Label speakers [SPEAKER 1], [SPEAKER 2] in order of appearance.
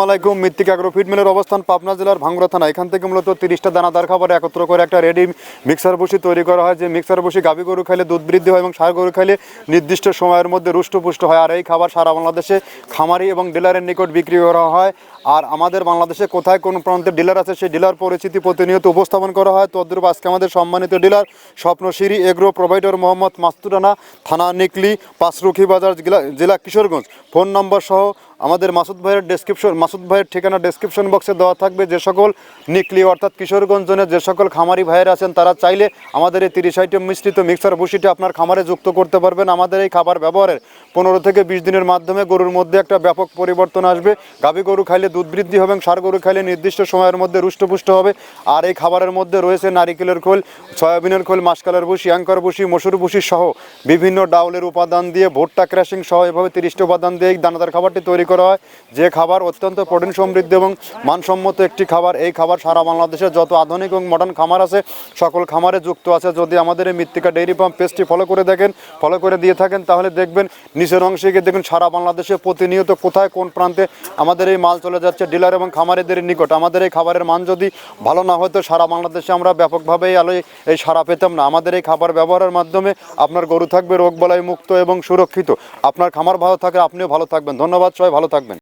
[SPEAKER 1] আসসালামাইকুম মৃত্তিক অ্যাগ্রো মিলের অবস্থান পাবনা জেলার ভাঙ্গুরা থানা। এখান থেকে মূলত তিরিশটা দানাদার খাবার একত্র করে একটা রেডি মিক্সার বসি তৈরি করা হয়। যে মিক্সার বসি গাভী গরু খাইলে দুধ বৃদ্ধি হয় এবং সার গরু খাইলে নির্দিষ্ট সময়ের মধ্যে রুষ্টপুষ্ট হয়। আর এই খাবার সারা বাংলাদেশে খামারি এবং ডিলারের নিকট বিক্রি করা হয়। আর আমাদের বাংলাদেশে কোথায় কোন প্রান্তে ডিলার আছে সেই ডিলার পরিচিতি প্রতিনিয়ত উপস্থাপন করা হয়। তদ্রূপ আজকে আমাদের সম্মানিত dealer Swapnashiri agro provider Mohammad মাস্তুরানা থানা নিকলি, পাঁচরুখি বাজার, জেলা কিশোরগঞ্জ। ফোন নম্বর সহ আমাদের মাসুদ ভাইয়ের ডেসক্রিপশন মাসুদ ভাইয়ের ঠিকানা ডেসক্রিপশন বক্সে দেওয়া থাকবে। যে সকল নিকলি অর্থাৎ কিশোরগঞ্জ জোনের যে সকল খামারি ভাইয়ের আছেন, তারা চাইলে আমাদের এই তিরিশ আইটেম মিশ্রিত মিক্সার বসিটি আপনার খামারে যুক্ত করতে পারবেন। আমাদের এই খাবার ব্যবহারের পনেরো থেকে বিশ দিনের মাধ্যমে গরুর মধ্যে একটা ব্যাপক পরিবর্তন আসবে। গাভী গরু খাইলে দুধ বৃদ্ধি হবে এবং সার গরু খাইলে নির্দিষ্ট সময়ের মধ্যে রুষ্টপুষ্ট হবে। আর এই খাবারের মধ্যে রয়েছে নারিকেলের খোল, সয়াবিনের খোল, মাসকালের বসি অ্যাঙ্কর বসি মসুর বসি সহ বিভিন্ন ডাউলের উপাদান দিয়ে ভুট্টা, ক্র্যাশিং সহ এভাবে তিরিশটি উপাদান দিয়ে দানাদার খাবারটি তৈরি করা হয়। যে খাবার অত্যন্ত প্রোটিন সমৃদ্ধ এবং মানসম্মত একটি খাবার। এই খাবার সারা বাংলাদেশে যত আধুনিক এবং মডার্ন খামার আছে, সকল খামারে যুক্ত আছে। যদি আমাদের এই মৃত্তিকা ডেইরি ফার্ম পেজটি ফলো করে দেখেন ফলো করে দিয়ে থাকেন, তাহলে দেখবেন নিচের অংশে গিয়ে দেখবেন সারা বাংলাদেশে প্রতিনিয়ত কোথায় কোন প্রান্তে আমাদের এই মাল চলে যাচ্ছে ডিলার এবং খামারিদের নিকট। আমাদের এই খাবারের মান যদি ভালো না হতো সারা বাংলাদেশে আমরা ব্যাপকভাবে আলোয় এই সারা পেতাম না। আমাদের এই খাবার ব্যবহারের মাধ্যমে আপনার গরু থাকবে রোগ রোগবালাই মুক্ত এবং সুরক্ষিত। আপনার খামার ভালো থাকে আপনিও ভালো থাকবেন। ধন্যবাদ, সবাই ভালো থাকবেন।